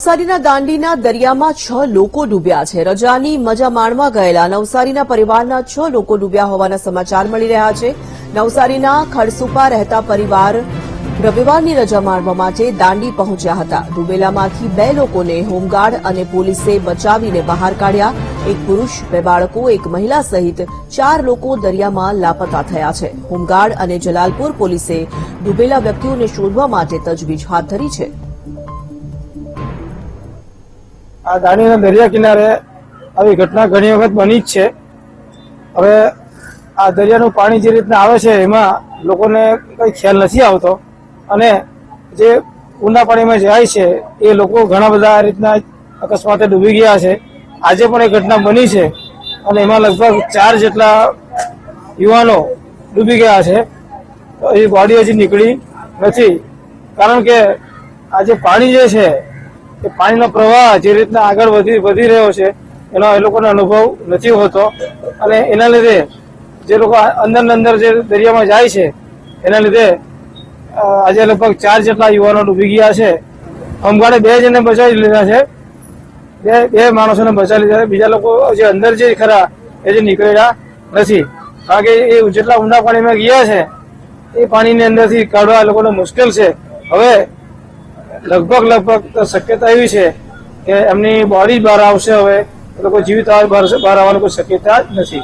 નવસારીના દાંડીના દરિયામાં છ લોકો ડૂબ્યા છે. રજાની મજા માણવા ગયેલા નવસારીના પરિવારના છ લોકો ડૂબ્યા હોવાના સમાચાર મળી રહ્યા છે. નવસારીના ખડસુપા રહેતા પરિવાર રવિવારની રજા માણવા માટે દાંડી પહોંચ્યા હતા. ડૂબેલામાંથી બે લોકોને હોમગાર્ડ અને પોલીસે બચાવીને બહાર કાઢ્યા. એક પુરુષ, બે બાળકો, એક મહિલા સહિત ચાર લોકો દરિયામાં લાપતા થયા છે. હોમગાર્ડ અને જલાલપુર પોલીસે ડૂબેલા વ્યક્તિઓને શોધવા માટે તજવીજ હાથ ધરી છે. આ દાણીના દરિયા કિનારે આવી ઘટના ઘણી વખત બની જ છે. હવે આ દરિયાનું પાણી જે રીતના આવે છે, એમાં લોકોને કઈ ખ્યાલ નથી આવતો. અને જે ઊંડા પાણીમાં જાય છે, એ લોકો ઘણા બધા આ રીતના અકસ્માતે ડૂબી ગયા છે. આજે પણ એ ઘટના બની છે અને એમાં લગભગ ચાર જેટલા યુવાનો ડૂબી ગયા છે. એ બોડી હજી નીકળી નથી. કારણ કે આ જે પાણી જે છે એ પાણીનો પ્રવાહ જે રીતના આગળ વધી વધી રહ્યો છે, એનો એ લોકોનો અનુભવ નથી હોતો. અને એના લીધે જે લોકો અંદર અંદર જે દરિયામાં જાય છે, એના લીધે આજે લગભગ ચાર જેટલા યુવાનો ડૂબી ગયા છે. હોમગાર્ડે બે જણને બચાવી લીધા છે. બે બે માણસોને બચાવી લીધા છે. બીજા લોકો જે અંદર જે ખરા, એ જે નીકળેલા નથી. કારણ કે એ જેટલા ઊંડા પાણીમાં ગયા છે, એ પાણીની અંદરથી કાઢવા લોકોને મુશ્કેલ છે. હવે લગભગ લગભગ તો શક્યતા એવી છે કે એમની બોડી બહાર આવશે હવે. એ લોકો જીવિત બહાર આવવાની કોઈ શક્યતા જ નથી.